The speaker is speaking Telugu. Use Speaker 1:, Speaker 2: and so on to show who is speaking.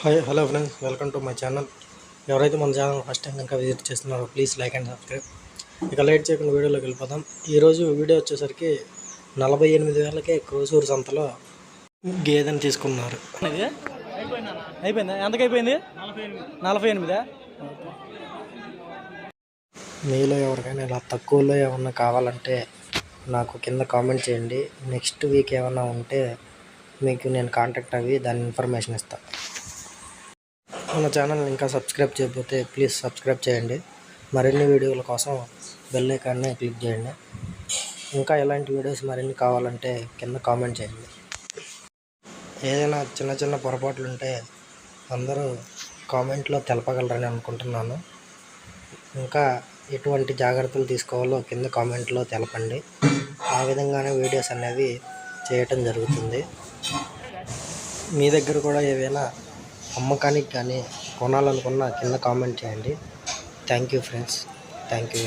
Speaker 1: Hi hello friends welcome to my channel. ఎవరైతే మన ఛానల్ ఫస్ట్ టైం కనుక విజిట్ చేస్తున్నారో ప్లీజ్ లైక్ అండ్ సబ్స్క్రైబ్. ఇక లేట్ చేయకుండా వీడియోలోకి వెళ్ళిపోదాం. ఈరోజు వీడియో వచ్చేసరికి నలభై ఎనిమిది వేలకే క్రోసూరు సంతలో గేదెని తీసుకున్నారు.
Speaker 2: అయిపోయిందా? ఎంతకు అయిపోయింది నలభై ఎనిమిదా.
Speaker 1: మీలో ఎవరికైనా ఇలా తక్కువలో ఏమన్నా కావాలంటే నాకు కింద కామెంట్ చేయండి. నెక్స్ట్ వీక్ ఏమన్నా ఉంటే మీకు నేను కాంటాక్ట్ అవి దాని ఇన్ఫర్మేషన్ ఇస్తాను మన ఛానల్ ఇంకా సబ్స్క్రైబ్ చేయకపోతే ప్లీజ్ సబ్స్క్రైబ్ చేయండి. మరిన్ని వీడియోల కోసం బెల్ ఐకాన్ని క్లిక్ చేయండి. ఇంకా ఎలాంటి వీడియోస్ మరిన్ని కావాలంటే కింద కామెంట్ చేయండి. ఏదైనా చిన్న చిన్న పొరపాట్లు ఉంటే అందరూ కామెంట్లో తెలపగలరని అనుకుంటున్నాను. ఇంకా ఎటువంటి జాగ్రత్తలు తీసుకోవాలో కింద కామెంట్లో తెలపండి. ఆ విధంగానే వీడియోస్ అనేవి చేయటం జరుగుతుంది. మీ దగ్గర కూడా ఏవైనా అమ్మకానికి కానీ కొనాలనుకున్న కింద కామెంట్ చేయండి. Thank you friends thank you